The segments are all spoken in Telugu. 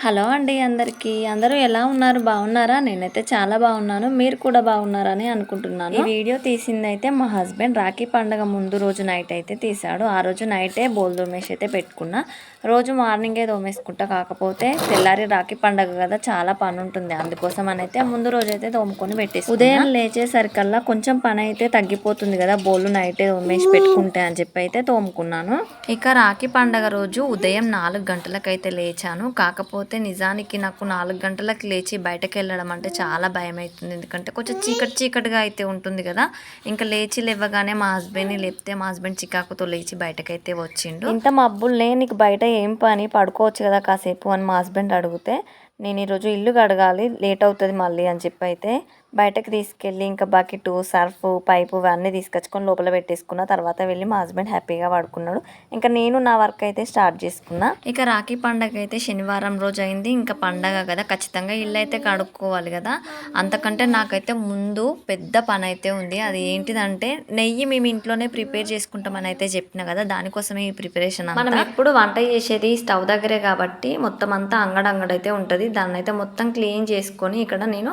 హలో అండి అందరికీ. అందరూ ఎలా ఉన్నారు? బాగున్నారా? నేనైతే చాలా బాగున్నాను. మీరు కూడా బాగున్నారని అనుకుంటున్నాను. ఈ వీడియో తీసింది అయితే మా హస్బెండ్ రాఖీ పండగ ముందు రోజు నైట్ అయితే తీశాడు ఆ రోజు నైటే బోల్దోమేష్ అయితే పెట్టుకున్నా. రోజు మార్నింగే దోమేసుకుంటా కాకపోతే తెల్లారి రాఖీ పండగ కదా చాలా పని ఉంటుంది అందుకోసం అని అయితే ముందు రోజు అయితే తోముకొని పెట్టేసి ఉదయం లేచేసరికల్లా కొంచెం పని అయితే తగ్గిపోతుంది కదా బోళ్ళు నైటే తోమేసి పెట్టుకుంటే అని చెప్పి అయితే తోముకున్నాను. ఇక రాఖీ పండగ రోజు ఉదయం నాలుగు గంటలకైతే లేచాను. కాకపోతే నిజానికి నాకు నాలుగు గంటలకు లేచి బయటకు వెళ్ళడం అంటే చాలా భయం అవుతుంది ఎందుకంటే కొంచెం చీకటి చీకటిగా అయితే ఉంటుంది కదా ఇంకా లేచి లేవగానే మా హస్బెండ్ని లేపితే మా హస్బెండ్ చికాకుతో లేచి బయటకైతే వచ్చిండు. ఇంత మబ్బులే నీకు బయట ఏం పని పడుకోవచ్చు కదా కాసేపు అని మా హస్బెండ్ అడిగితే నేను ఈరోజు ఇల్లు కడగాలి లేట్ అవుతుంది మళ్ళీ అని చెప్పి అయితే బయటకు తీసుకెళ్ళి ఇంకా బకెట్ సర్ఫ్ పైపు ఇవన్నీ తీసుకొచ్చుకొని లోపల పెట్టేసుకున్న తర్వాత వెళ్ళి మా హస్బెండ్ హ్యాపీగా పడుకున్నాడు. ఇంకా నేను నా వర్క్ అయితే స్టార్ట్ చేసుకున్నా. ఇక రాఖీ పండగ అయితే శనివారం రోజు అయింది. ఇంకా పండగ కదా ఖచ్చితంగా ఇల్లు అయితే కడుక్కోవాలి కదా. అంతకంటే నాకైతే ముందు పెద్ద పని అయితే ఉంది. అది ఏంటిదంటే నెయ్యి మేము ఇంట్లోనే ప్రిపేర్ చేసుకుంటామని అయితే చెప్పిన కదా దానికోసమే ఈ ప్రిపరేషన్ మనం ఎప్పుడు వంట చేసేది స్టవ్ దగ్గరే కాబట్టి మొత్తం అంతా అంగడంగడైతే ఉంటుంది. దాన్ని అయితే మొత్తం క్లీన్ చేసుకొని ఇక్కడ నేను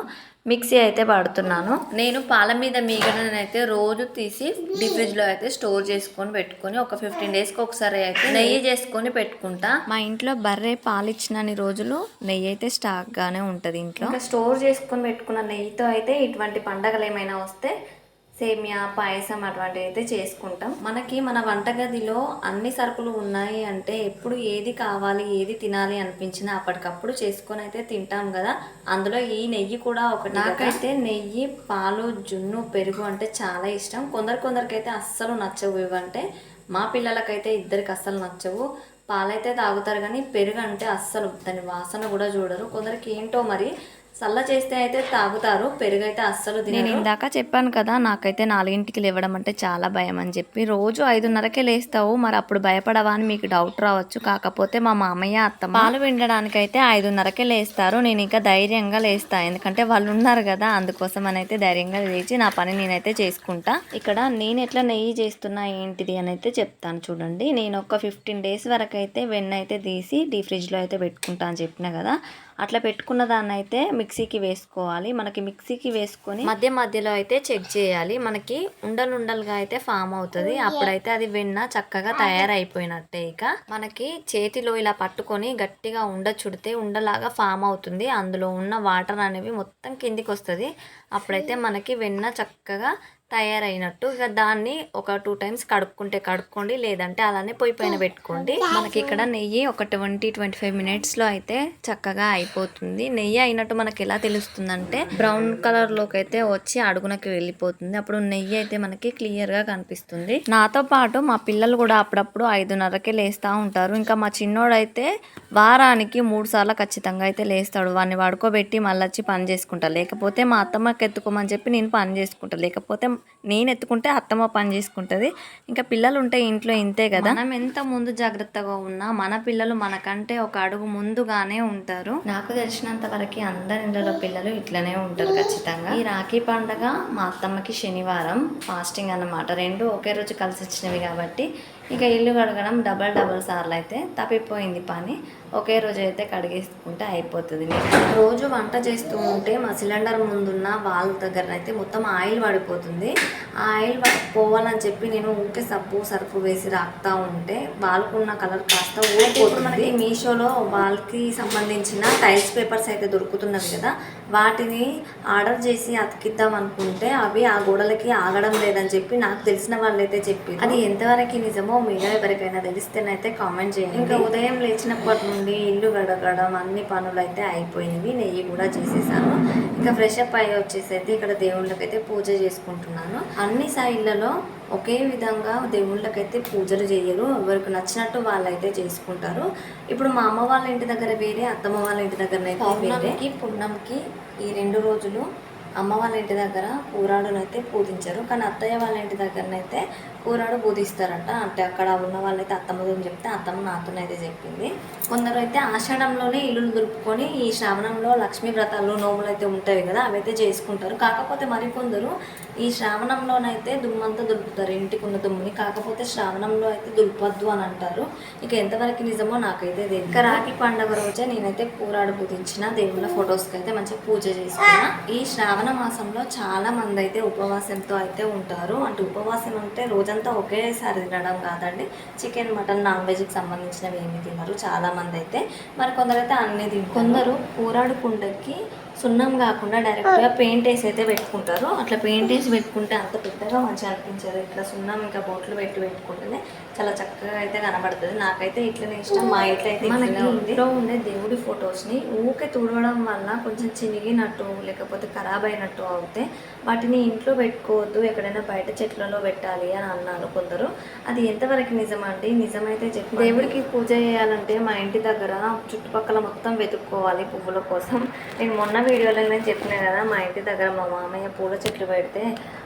మిక్సీ అయితే పడుతున్నాను నేను పాల మీద మీగడనైతే రోజు తీసి డీప్ ఫ్రిడ్జ్లో అయితే స్టోర్ చేసుకొని పెట్టుకొని ఒక ఫిఫ్టీన్ డేస్కి ఒకసారి అయితే నెయ్యి చేసుకొని పెట్టుకుంటా. మా ఇంట్లో బర్రె పాలు ఇచ్చినన్ని రోజులు నెయ్యి అయితే స్టాక్ గానే ఉంటది ఇంట్లో. స్టోర్ చేసుకొని పెట్టుకున్న నెయ్యితో అయితే ఇటువంటి పండగలు ఏమైనా వస్తే సేమియా పాయసం అటువంటివి అయితే చేసుకుంటాం. మనకి మన వంటగదిలో అన్ని సరుకులు ఉన్నాయి అంటే ఎప్పుడు ఏది కావాలి ఏది తినాలి అనిపించినా అప్పటికప్పుడు చేసుకొని అయితే తింటాం కదా. అందులో ఈ నెయ్యి కూడా ఒకటి నాకైతే నెయ్యి పాలు జున్ను పెరుగు అంటే చాలా ఇష్టం. కొందరు కొందరికైతే అస్సలు నచ్చవు ఇవంటే మా పిల్లలకైతే ఇద్దరికి అస్సలు నచ్చవు. పాలైతే తాగుతారు కానీ పెరుగు అంటే అస్సలు దాని వాసన కూడా చూడరు. కొందరికి ఏంటో మరి చల్ల చేస్తే అయితే తాగుతారు పెరుగు అయితే అస్సలు నేను ఇందాక చెప్పాను కదా నాకైతే నాలుగింటికి లేవడం అంటే చాలా భయం అని చెప్పి రోజు ఐదున్నరకే లేస్తావు మరి అప్పుడు భయపడవా అని మీకు డౌట్ రావచ్చు. కాకపోతే మా మామయ్య అత్త పాలు వినడానికి అయితే ఐదున్నరకే లేస్తారు నేను ఇంకా ధైర్యంగా లేస్తా. ఎందుకంటే వాళ్ళు ఉన్నారు కదా అందుకోసం అని అయితే ధైర్యంగా లేచి నా పని నేనైతే చేసుకుంటా. ఇక్కడ నేను ఎట్లా నెయ్యి చేస్తున్నా ఏంటిది అని అయితే చెప్తాను చూడండి. నేను ఒక ఫిఫ్టీన్ డేస్ వరకు అయితే వెన్న అయితే తీసి డీ ఫ్రిడ్జ్లో అయితే పెట్టుకుంటా అని చెప్పిన కదా అట్లా పెట్టుకున్న దాన్ని అయితే మిక్సీకి వేసుకోవాలి. మనకి మిక్సీకి వేసుకొని మధ్య మధ్యలో అయితే చెక్ చేయాలి. మనకి ఉండలు ఉండలుగా అయితే ఫామ్ అవుతుంది. అప్పుడైతే అది వెన్న చక్కగా తయారైపోయినట్టే ఇక. మనకి చేతిలో ఇలా పట్టుకొని గట్టిగా ఉండ చుడితే ఉండలాగా ఫామ్ అవుతుంది. అందులో ఉన్న వాటర్ అనేవి మొత్తం కిందికి వస్తుంది అప్పుడైతే మనకి వెన్న చక్కగా తయారైనట్టు. ఇక దాన్ని ఒక టూ టైమ్స్ కడుక్కుంటే కడుక్కోండి లేదంటే అలానే పొయ్యి పైన పెట్టుకోండి. మనకి ఇక్కడ నెయ్యి ఒక ట్వంటీ ట్వంటీ ఫైవ్ మినిట్స్లో అయితే చక్కగా అయిపోతుంది. నెయ్యి అయినట్టు మనకి ఎలా తెలుస్తుందంటే బ్రౌన్ కలర్లోకి అయితే వచ్చి అడుగునకి వెళ్ళిపోతుంది. అప్పుడు నెయ్యి అయితే మనకి క్లియర్గా కనిపిస్తుంది. నాతో పాటు మా పిల్లలు కూడా అప్పుడప్పుడు ఐదున్నరకే లేస్తూ ఉంటారు. ఇంకా మా చిన్నోడైతే వారానికి మూడు సార్లు ఖచ్చితంగా అయితే లేస్తాడు. వాడిని పడుకోబెట్టి మళ్ళీ వచ్చి పని చేసుకుంటా. లేకపోతే మా అత్తమ్మకి ఎత్తుకోమని చెప్పి నేను పని చేసుకుంటా. లేకపోతే నేను ఎత్తుకుంటే అత్తమ్మ పని చేసుకుంటుంది. ఇంకా పిల్లలు ఉంటే ఇంట్లో ఇంతే కదా. మనం ఎంత ముందు జాగ్రత్తగా ఉన్నా మన పిల్లలు మనకంటే ఒక అడుగు ముందుగానే ఉంటారు. నాకు తెలిసినంత వరకు అందరి ఇళ్ళలో పిల్లలు ఇట్లనే ఉంటారు ఖచ్చితంగా. ఈ రాఖీ పండగ మా అత్తమ్మకి శనివారం ఫాస్టింగ్ అన్నమాట. రెండు ఒకే రోజు కలిసి వచ్చినవి కాబట్టి ఇక ఇల్లు కడగడం డబల్ డబల్ సార్లు అయితే తప్పిపోయింది పని. ఒకే రోజు అయితే కడిగేసుకుంటే అయిపోతుంది. రోజు వంట చేస్తూ ఉంటే మా సిలిండర్ ముందున్న వాల్ దగ్గర అయితే మొత్తం ఆయిల్ పడిపోతుంది. ఆ ఆయిల్ పోవాలని చెప్పి నేను ఊరికే సబ్బు సరుపు వేసి రాకుతా ఉంటే వాళ్ళకున్న కలర్ కాస్త ఊడిపోతుంది మనకి మీషోలో వాళ్ళకి సంబంధించిన టైల్స్ పేపర్స్ అయితే దొరుకుతున్నవి కదా వాటిని ఆర్డర్ చేసి అతికిద్దాం అనుకుంటే అవి ఆ గోడలకి ఆగడం లేదని చెప్పి నాకు తెలిసిన వాళ్ళైతే చెప్పి అది ఎంతవరకు నిజమో మీలో ఎవరికైనా తెలిస్తేనైతే కామెంట్ చేయండి. ఇంకా ఉదయం లేచినప్పటి నుండి ఇల్లు గడగడం అన్ని పనులు అయితే అయిపోయినవి నెయ్యి కూడా చేసేసాను. ఇంకా ఫ్రెష్ అప్ అయ్యి వచ్చేసి అయితే ఇక్కడ దేవుళ్ళకైతే పూజ చేసుకుంటున్నాను. అన్ని సైడ్లలో ఒకే విధంగా దేవుళ్ళకైతే పూజలు చేయరు. ఎవరికి నచ్చినట్టు వాళ్ళైతే చేసుకుంటారు. ఇప్పుడు మా అమ్మ వాళ్ళ ఇంటి దగ్గర వేరే అత్తమ్మ వాళ్ళ ఇంటి దగ్గర పౌర్ణమికి పుణ్యంకి ఈ రెండు రోజులు అమ్మ వాళ్ళ ఇంటి దగ్గర కూరాడును అయితే పూజించారు. కానీ అత్తయ్య వాళ్ళ ఇంటి దగ్గరనైతే కూరాడు బూదిస్తారంట అంటే అక్కడ ఉన్న వాళ్ళైతే అత్తమ్మతో చెప్తే అత్తమ్మ నాతోనైతే చెప్పింది. కొందరు అయితే ఆషాఢంలోనే ఇల్లులు దులుపుకొని ఈ శ్రావణంలో లక్ష్మీ వ్రతాలు నోములు అయితే ఉంటాయి కదా అవైతే చేసుకుంటారు. కాకపోతే మరికొందరు ఈ శ్రావణంలోనైతే దుమ్మంతా దులుపుతారు ఇంటికి ఉన్న దుమ్ముని. కాకపోతే శ్రావణంలో అయితే దులపద్దు అని అంటారు. ఇక ఎంతవరకు నిజమో నాకైతే తెలియదు. ఇంకా రాఖీ పండుగ రోజే నేనైతే కూరాడు పూజించిన దేవుళ్ళ ఫొటోస్కి అయితే మంచిగా పూజ చేసుకున్నా ఈ శ్రావణ మాసంలో చాలా మంది అయితే ఉపవాసంతో అయితే ఉంటారు. అంటే ఉపవాసం అంటే రోజంతా ఒకేసారి తినడం కాదండి. చికెన్ మటన్ నాన్ వెజ్కి సంబంధించినవి ఏమి తినరు. చాలా మంది అయితే. మరి కొందరైతే అన్ని తింటారు. కొందరు కూరాడు కుండకి సున్నం కాకుండా డైరెక్ట్గా పెయింట్ వేసి అయితే పెట్టుకుంటారు. అట్లా పెయింట్ వేసి పెట్టుకుంటే అంత పెద్దగా మంచిగా అనిపించదు. ఇట్లా సున్నం ఇంకా బొట్లు పెట్టి పెట్టుకుంటేనే చాలా చక్కగా అయితే కనబడుతుంది. నాకైతే ఇట్లనే ఇష్టం. మా ఇంట్లో అయితే మనకి ఇంట్లో ఉండే దేవుడి ఫొటోస్ని ఊకే తుడవడం వల్ల కొంచెం చినిగినట్టు లేకపోతే ఖరాబ్ అయినట్టు అవుతే వాటిని ఇంట్లో పెట్టుకోవద్దు. ఎక్కడైనా బయట చెట్లలో పెట్టాలి అని అన్నారు కొందరు. అది ఎంతవరకు నిజమండి? నిజమైతే చెప్పి దేవుడికి పూజ చేయాలంటే మా ఇంటి దగ్గర చుట్టుపక్కల మొత్తం వెతుక్కోవాలి పువ్వుల కోసం. నేను మొన్న వీడియోలో నేను చెప్పిన కదా మా ఇంటి దగ్గర మా మామయ్య పూల చెట్లు పెడితే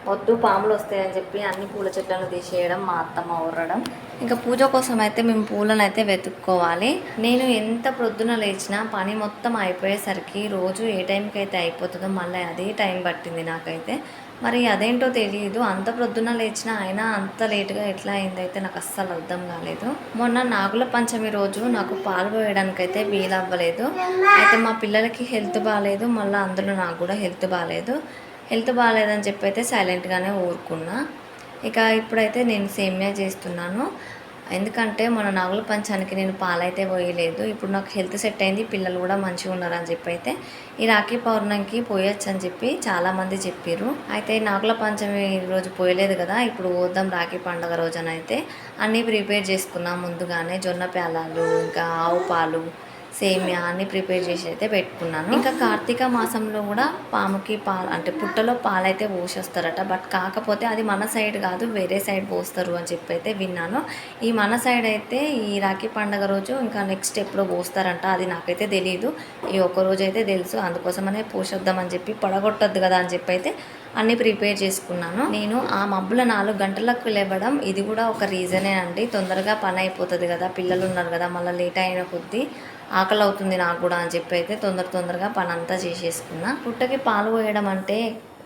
వద్దు పాములు వస్తాయని చెప్పి అన్ని పూల చెట్లను తీసేయడం మా అత్తమ్మ ఊరడం. ఇంకా పూజ కోసం అయితే మేము పూలను అయితే వెతుక్కోవాలి. నేను ఎంత ప్రొద్దున లేచినా పని మొత్తం అయిపోయేసరికి రోజు ఏ టైంకి అయితే అయిపోతుందో మళ్ళీ అదే టైం పట్టింది నాకైతే. మరి అదేంటో తెలియదు అంత ప్రొద్దున లేచిన అయినా అంత లేటుగా ఎట్లా అయిందైతే నాకు అస్సలు అర్థం కాలేదు. మొన్న నాగుల పంచమి రోజు నాకు పాలు పోయడానికి అయితే వీలవ్వలేదు అయితే మా పిల్లలకి హెల్త్ బాగాలేదు మళ్ళీ అందులో నాకు కూడా హెల్త్ బాగాలేదు హెల్త్ బాగాలేదని చెప్పి అయితే సైలెంట్గానే ఊరుకున్నా. ఇక ఇప్పుడైతే నేను సేమియా చేస్తున్నాను. ఎందుకంటే మన నాగుల పంచానికి నేను పాలైతే పోయలేదు. ఇప్పుడు నాకు హెల్త్ సెట్ అయింది పిల్లలు కూడా మంచిగా ఉన్నారని చెప్పి అయితే ఈ రాఖీ పౌర్ణమికి పోయొచ్చు అని చెప్పి చాలామంది చెప్పారు అయితే నాగుల పంచమి రోజు పోయలేదు కదా ఇప్పుడు పోద్దాం రాఖీ పండుగ రోజునైతే. అన్నీ ప్రిపేర్ చేసుకున్నాం ముందుగానే జొన్న పేలాలు ఇంకా ఆవు పాలు సేమియా అన్ని ప్రిపేర్ చేసి అయితే పెట్టుకున్నాను. ఇంకా కార్తీక మాసంలో కూడా పాముకి పాలు అంటే పుట్టలో పాలైతే పోసేస్తారట బట్ కాకపోతే అది మన సైడ్ కాదు వేరే సైడ్ పోస్తారు అని చెప్పి అయితే విన్నాను. ఈ మన సైడ్ అయితే ఈ రాఖీ పండగ రోజు ఇంకా నెక్స్ట్ ఎప్పుడో పోస్తారంట అది నాకైతే తెలియదు ఈ ఒక్క రోజు అయితే తెలుసు. అందుకోసమనే పోషొద్దామని చెప్పి పడగొట్టద్దు కదా అని చెప్పి అయితే అన్నీ ప్రిపేర్ చేసుకున్నాను. నేను ఆ మబ్బుల నాలుగు గంటలకు లేవడం ఇది కూడా ఒక రీజనే అండి. తొందరగా పని అయిపోతుంది కదా పిల్లలు ఉన్నారు కదా మళ్ళీ లేట్ అయిన కొద్దీ ఆకలి అవుతుంది నాకు కూడా అని చెప్పి అయితే తొందర తొందరగా పని అంతా చేసేసుకున్నా. పుట్టకి పాలు పోయడం అంటే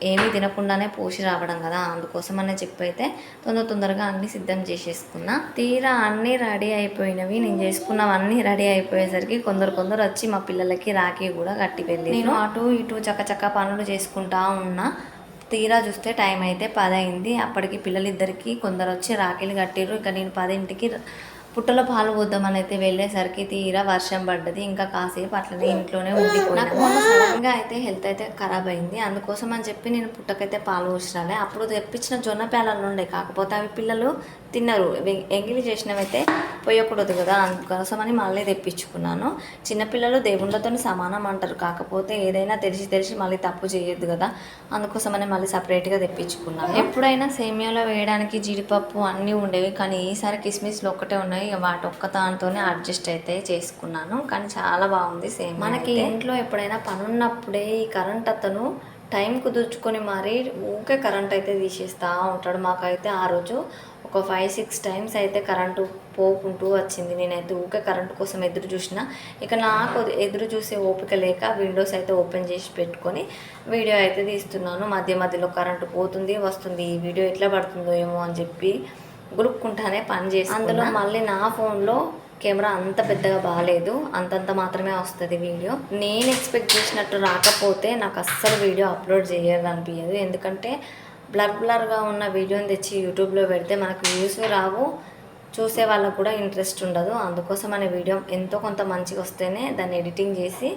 ఏమీ తినకుండానే పోసి రావడం కదా అందుకోసం అనే చెప్పి అయితే తొందర తొందరగా అన్ని సిద్ధం చేసేసుకున్నా. తీరా అన్నీ రెడీ అయిపోయినవి నేను చేసుకున్నవన్నీ రెడీ అయిపోయేసరికి కొందరు కొందరు వచ్చి మా పిల్లలకి రాఖీ కూడా కట్టి వెళ్ళి నేను అటు ఇటు చక్కచక్క పనులు చేసుకుంటా ఉన్నా. తీరా చూస్తే టైం అయితే పదైంది. అప్పటికి పిల్లలిద్దరికి కొందరు వచ్చి రాఖీలు కట్టిర్రు. ఇక నేను పదింటికి పుట్టలో పాలు పోద్దామని అయితే వెళ్ళేసరికి తీరా వర్షం పడ్డది. ఇంకా కాసేపు అట్లనే ఇంట్లోనే ఉంది నాకు మొన్న సడన్గా అయితే హెల్త్ అయితే ఖరాబ్ అయింది. అందుకోసం అని చెప్పి నేను పుట్టకైతే పాలు పోసినాలే. అప్పుడు తెప్పించిన జొన్న పేలాలు ఉండే. కాకపోతే అవి పిల్లలు తిన్నారు. ఎంగిలి చేసినవైతే పోయకూడదు కదా అందుకోసమని మళ్ళీ తెప్పించుకున్నాను. చిన్నపిల్లలు దేవుళ్ళతో సమానం అంటారు. కాకపోతే ఏదైనా తెలిసి తెలిసి మళ్ళీ తప్పు చేయొద్దు కదా అందుకోసమని మళ్ళీ సపరేట్గా తెప్పించుకున్నాను. ఎప్పుడైనా సేమియాలో వేయడానికి జీడిపప్పు అన్నీ ఉండేవి కానీ ఈసారి కిస్మిస్లు ఒక్కటే ఉన్నాయి. వాటి ఒక్క దాంతోనే అడ్జస్ట్ అయితే చేసుకున్నాను. కానీ చాలా బాగుంది సేమ్ మనకి ఇంట్లో ఎప్పుడైనా పని ఉన్నప్పుడే ఈ కరెంట్ అతను టైం కుదుర్చుకొని మరి ఊకే కరెంట్ అయితే తీసేస్తూ ఉంటాడు. మాకైతే ఆ రోజు ఒక ఫైవ్ సిక్స్ టైమ్స్ అయితే కరెంటు పోకుంటూ వచ్చింది. నేనైతే ఊకే కరెంటు కోసం ఎదురు చూసిన. ఇక నాకు ఎదురు చూసే ఓపిక లేక విండోస్ అయితే ఓపెన్ చేసి పెట్టుకొని వీడియో అయితే తీస్తున్నాను. మధ్య మధ్యలో కరెంటు పోతుంది వస్తుంది. ఈ వీడియో ఎట్లా పడుతుందో ఏమో అని చెప్పి గురుక్కుంటానే పని చేసి అందులో మళ్ళీ నా ఫోన్లో కెమెరా అంత పెద్దగా బాగాలేదు అంతంత మాత్రమే వస్తుంది వీడియో నేను ఎక్స్పెక్ట్ చేసినట్టు రాకపోతే నాకు అస్సలు వీడియో అప్లోడ్ చేయాలనిపించదు ఎందుకంటే బ్లర్ బ్లర్గా ఉన్న వీడియోని తెచ్చి యూట్యూబ్లో పెడితే మనకు వ్యూస్ రావు. చూసే వాళ్ళకు కూడా ఇంట్రెస్ట్ ఉండదు. అందుకోసం అనే వీడియో ఎంతో కొంత మంచిగా వస్తేనే దాన్ని ఎడిటింగ్ చేసి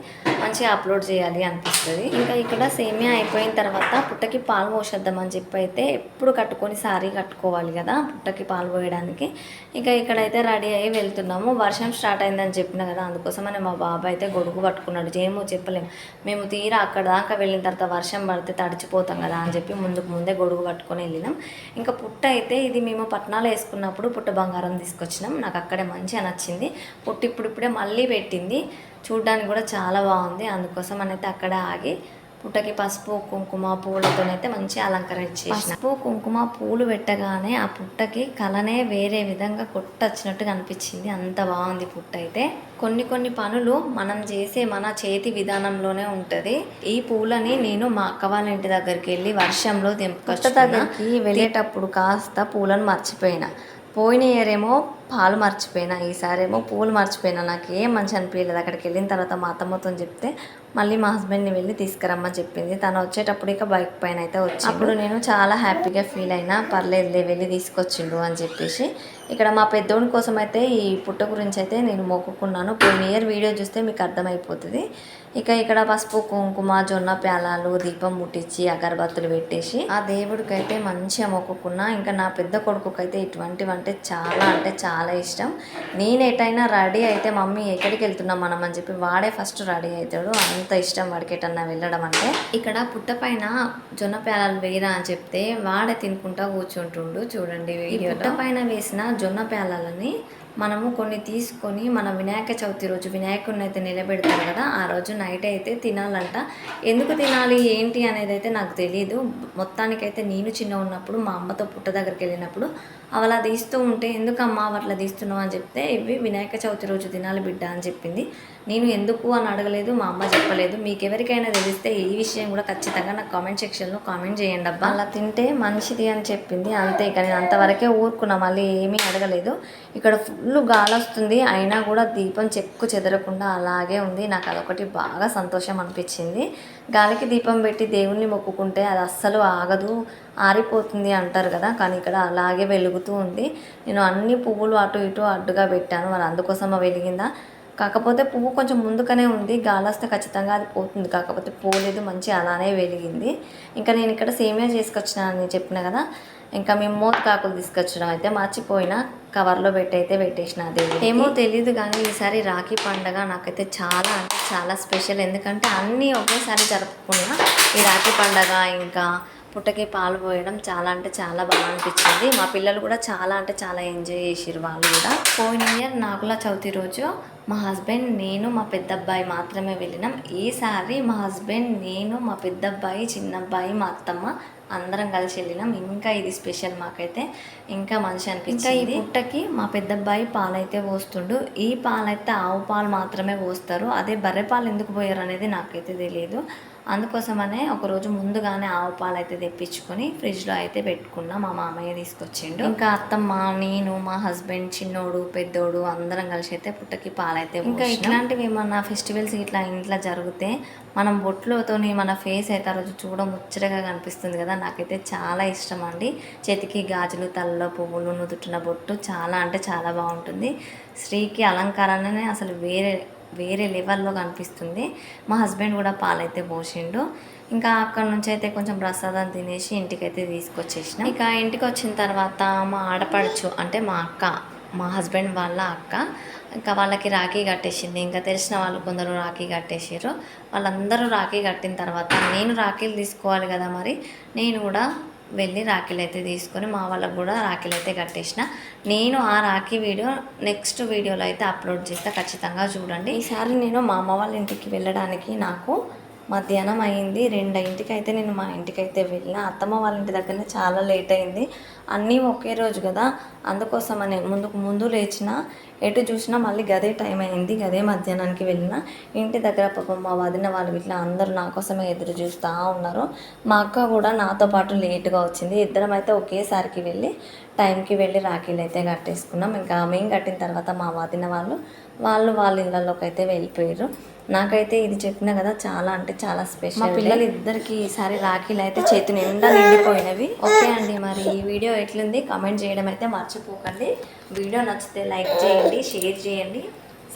మంచిగా అప్లోడ్ చేయాలి అనిపిస్తుంది. ఇంకా ఇక్కడ సేమియా అయిపోయిన తర్వాత పుట్టకి పాలు పోసేద్దామని చెప్పి అయితే ఎప్పుడు కట్టుకొని సారీ కట్టుకోవాలి కదా పుట్టకి పాలు పోయడానికి. ఇంకా ఇక్కడైతే రెడీ అయ్యి వెళ్తున్నాము. వర్షం స్టార్ట్ అయిందని చెప్పిన కదా అందుకోసమని మా బాబాయ్ అయితే గొడుగు పట్టుకున్నాడు. ఏమో చెప్పలేము మేము తీరా అక్కడ దాకా వెళ్ళిన తర్వాత వర్షం పడితే తడిచిపోతాం కదా అని చెప్పి ముందుకు ముందే గొడుగు పట్టుకొని వెళ్ళినాం. ఇంకా పుట్ట అయితే ఇది మేము పట్నాలు వేసుకున్నప్పుడు పుట్ట బంగారం తీసుకొచ్చినాం. నాకు అక్కడే మంచిగా నచ్చింది. పుట్టు ఇప్పుడిప్పుడే మళ్ళీ పెట్టింది. చూడడానికి కూడా చాలా బాగుంది. అందుకోసం అయితే అక్కడ ఆగి పుట్టకి పసుపు కుంకుమ పూలతోనైతే మంచి అలంకరించేసి పసుపు కుంకుమ పూలు పెట్టగానే ఆ పుట్టకి కలనే వేరే విధంగా కొట్టొచ్చినట్టుగా అనిపించింది అంత బాగుంది పుట్ట అయితే. కొన్ని కొన్ని పనులు మనం చేసే మన చేతి విధానంలోనే ఉంటుంది. ఈ పూలని నేను మా అక్క వాళ్ళ ఇంటి దగ్గరికి వెళ్ళి వర్షంలో దింపుకొచ్చి దగ్గరికి వెళ్ళేటప్పుడు కాస్త పూలను మర్చిపోయినా. పోయిన ఇయర్ ఏమో పాలు మర్చిపోయినా ఈసారేమో పూలు మర్చిపోయినా నాకు ఏం మంచి అనిపించలేదు అక్కడికి వెళ్ళిన తర్వాత మా అత్తమ్మతో చెప్తే మళ్ళీ మా హస్బెండ్ని వెళ్ళి తీసుకురమ్మని చెప్పింది. తను వచ్చేటప్పుడు ఇక బైక్ పైన అయితే వచ్చి అప్పుడు నేను చాలా హ్యాపీగా ఫీల్ అయినా పర్లేదులే వెళ్ళి తీసుకొచ్చిండు అని చెప్పేసి. ఇక్కడ మా పెద్దోడి కోసం అయితే ఈ పుట్ట గురించి అయితే నేను మొక్కుకున్నాను. పోయిన ఇయర్ వీడియో చూస్తే మీకు అర్థమైపోతుంది. ఇక ఇక్కడ పసుపు కుంకుమ జొన్న ప్యాలాలు దీపం ముట్టించి అగరబత్తులు పెట్టేసి ఆ దేవుడికి అయితే మంచిగా మొక్కుకున్నా. ఇంకా నా పెద్ద కొడుకుకైతే ఇటువంటివి అంటే చాలా అంటే చాలా ఇష్టం. నేను ఎటైనా రెడీ అయితే మమ్మీ ఎక్కడికి వెళ్తున్నాం మనం అని చెప్పి వాడే ఫస్ట్ రెడీ అవుతాడు. అంత ఇష్టం వాడికి ఎటన్నా వెళ్ళడం అంటే. ఇక్కడ పుట్ట పైన జొన్న ప్యాలాలు వేయరా అని చెప్తే వాడే తినుకుంటా కూర్చుంటుండు. చూడండి ఈ పుట్ట పైన వేసిన జొన్న ప్యాలాలని మనము కొన్ని తీసుకొని మన వినాయక చవితి రోజు వినాయకుడిని అయితే నిలబెడతాం కదా ఆ రోజు నైట్ అయితే తినాలంట. ఎందుకు తినాలి? ఏంటి అనేది అయితే నాకు తెలియదు మొత్తానికైతే నేను చిన్న ఉన్నప్పుడు మా అమ్మతో పుట్ట దగ్గరికి వెళ్ళినప్పుడు అవలా అలా తీస్తూ ఉంటే ఎందుకమ్మా అట్లా తీస్తున్నావు? అని చెప్తే ఇవి వినాయక చవితి రోజు తినాలి బిడ్డ అని చెప్పింది. నేను ఎందుకు అని అడగలేదు మా అమ్మ చెప్పలేదు. మీకు ఎవరికైనా తెలిస్తే ఈ విషయం కూడా ఖచ్చితంగా నాకు కామెంట్ సెక్షన్లో కామెంట్ చేయండి అబ్బా. అలా తింటే మంచిది అని చెప్పింది అంతే. ఇక నేను అంతవరకే ఊరుకున్నా మళ్ళీ ఏమీ అడగలేదు. ఇక్కడ ఫుల్ గాలి వస్తుంది అయినా కూడా దీపం చెక్కు చెదరకుండా అలాగే ఉంది. నాకు అదొకటి బాగా సంతోషం అనిపించింది. గాలికి దీపం పెట్టి దేవుణ్ణి మొక్కుకుంటే అది అస్సలు ఆగదు ఆరిపోతుంది అంటారు కదా. కానీ ఇక్కడ అలాగే వెలుగుతూ ఉంది. నేను అన్ని పువ్వులు అటు ఇటు అడ్డుగా పెట్టాను మరి అందుకోసం వెలిగిందా? కాకపోతే పువ్వు కొంచెం ముందుగానే ఉంది. గాలి వస్తే ఖచ్చితంగా అది పోతుంది. కాకపోతే పోలేదు మంచి అలానే వెలిగింది. ఇంకా నేను ఇక్కడ సేమియా చేసుకొచ్చిన అని చెప్పిన కదా ఇంకా మేము మోత్ కాకులు తీసుకొచ్చడం అయితే మర్చిపోయినా కవర్లో పెట్టి అయితే పెట్టేసిన అది ఏమో తెలియదు కానీ ఈసారి రాఖీ పండగ నాకైతే చాలా అంటే చాలా స్పెషల్. ఎందుకంటే అన్నీ ఒకేసారి జరుపుకున్నా ఈ రాఖీ పండగ ఇంకా పుట్టకి పాలు పోయడం చాలా అంటే చాలా బాగా అనిపించింది. మా పిల్లలు కూడా చాలా అంటే చాలా ఎంజాయ్ చేసారు వాళ్ళు కూడా. పోయిన ఇయర్ నాగుల చవితి రోజు మా హస్బెండ్ నేను మా పెద్ద అబ్బాయి మాత్రమే వెళ్ళినాం. ఈసారి మా హస్బెండ్ నేను మా పెద్ద అబ్బాయి చిన్న అబ్బాయి మా అత్తమ్మ అందరం కలిసి వెళ్ళినాం. ఇంకా ఇది స్పెషల్ మాకైతే ఇంకా మంచి అనిపించింది ఈ పుట్టకి మా పెద్ద అబ్బాయి పాలైతే పోస్తుండు. ఈ పాలైతే ఆవు పాలు మాత్రమే పోస్తారు. అదే బర్రె పాలు ఎందుకు పోయారు అనేది నాకైతే తెలియదు అందుకోసమనే ఒకరోజు ముందుగానే ఆవు పాలు అయితే తెప్పించుకొని ఫ్రిడ్జ్లో అయితే పెట్టుకున్నా. మా మామయ్య తీసుకొచ్చిండు. ఇంకా అత్తమ్మ నేను మా హస్బెండ్ చిన్నోడు పెద్దోడు అందరం కలిసి అయితే పుట్టకి పాలైతే ఇంకా ఇట్లాంటివి ఏమన్నా ఫెస్టివల్స్ ఇట్లా ఇంట్లో జరిగితే మనం బొట్లతోని మన ఫేస్ అయితే ఆ రోజు చూడ ముచ్చటగా కనిపిస్తుంది కదా. నాకైతే చాలా ఇష్టం అండి. చేతికి గాజులు తలలో పువ్వులు నుదుటిన బొట్టు చాలా అంటే చాలా బాగుంటుంది. స్త్రీకి అలంకారాన్ని అసలు వేరే వేరే లెవెల్లో కనిపిస్తుంది. మా హస్బెండ్ కూడా పాలైతే పోసిండు ఇంకా అక్కడ నుంచి అయితే కొంచెం ప్రసాదం తినేసి ఇంటికైతే తీసుకొచ్చేసిన. ఇక ఇంటికి వచ్చిన తర్వాత మా ఆడపడుచు అంటే మా అక్క మా హస్బెండ్ వాళ్ళ అక్క ఇంకా వాళ్ళకి రాఖీ కట్టేసింది. ఇంకా తెలిసిన వాళ్ళు కొందరు రాఖీ కట్టేసారు వాళ్ళందరూ రాఖీ కట్టిన తర్వాత నేను రాఖీలు తీసుకోవాలి కదా మరి నేను కూడా వెళ్ళి రాఖీలు అయితే తీసుకొని మా వాళ్ళకు కూడా రాఖీలు అయితే కట్టేసిన. నేను ఆ రాఖీ వీడియో నెక్స్ట్ వీడియోలో అయితే అప్లోడ్ చేస్తా. ఖచ్చితంగా చూడండి. ఈసారి నేను మా అమ్మ వాళ్ళ ఇంటికి వెళ్ళడానికి నాకు మధ్యాహ్నం అయింది. రెండింటికి అయితే నేను మా ఇంటికి అయితే వెళ్ళిన. అత్తమ్మ వాళ్ళ ఇంటి దగ్గరనే చాలా లేట్ అయింది. అన్నీ ఒకే రోజు కదా. అందుకోసం అని ముందుకు ముందు లేచిన ఎటు చూసినా మళ్ళీ గదే టైం అయింది. గదే మధ్యాహ్నానికి వెళ్ళిన. ఇంటి దగ్గర పాపం మా వదిన వాళ్ళు ఇట్లా అందరూ నా కోసమే ఎదురు చూస్తూ ఉన్నారు. మా అక్క కూడా నాతో పాటు లేటుగా వచ్చింది. ఇద్దరం అయితే ఒకేసారికి వెళ్ళి టైంకి వెళ్ళి రాఖీలు అయితే కట్టేసుకున్నాం. ఇంకా మేము కట్టిన తర్వాత మా వదిన వాళ్ళు వాళ్ళు వాళ్ళ ఇళ్ళలోకి అయితే వెళ్ళిపోయారు నాకైతే ఇది చెప్పిన కదా చాలా అంటే చాలా స్పెషల్ మా పిల్లలు ఇద్దరికి ఈసారి రాఖీలు అయితే చేతి నిండా నిండిపోయినవి. ఓకే అండి మరి ఈ వీడియో ఎట్లుంది కామెంట్ చేయడం అయితే మర్చిపోకండి. వీడియో నచ్చితే లైక్ చేయండి షేర్ చేయండి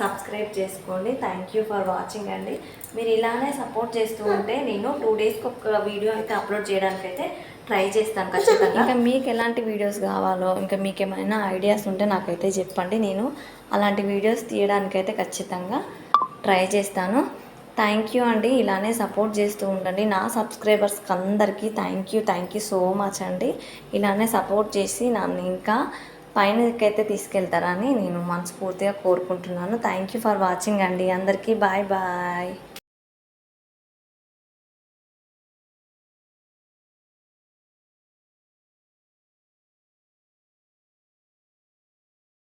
సబ్స్క్రైబ్ చేసుకోండి. థ్యాంక్ యూ ఫర్ వాచింగ్ అండి. మీరు ఇలానే సపోర్ట్ చేస్తూ ఉంటే నేను టూ డేస్కి ఒక వీడియో అయితే అప్లోడ్ చేయడానికి అయితే ట్రై చేస్తాను ఖచ్చితంగా. ఇంకా మీకు ఎలాంటి వీడియోస్ కావాలో ఇంకా మీకు ఏమైనా ఐడియాస్ ఉంటే నాకైతే చెప్పండి. నేను అలాంటి వీడియోస్ తీయడానికైతే ఖచ్చితంగా ట్రై చేస్తాను. థ్యాంక్ యూ అండి. ఇలానే సపోర్ట్ చేస్తూ ఉండండి. నా సబ్స్క్రైబర్స్కి అందరికీ thank you thank you so much అండి. ఇలానే సపోర్ట్ చేసి నన్ను ఇంకా పైనకైతే తీసుకెళ్తారని నేను మనస్ఫూర్తిగా కోరుకుంటున్నాను. థ్యాంక్ యూ ఫర్ వాచింగ్ అండి. అందరికీ బాయ్ బాయ్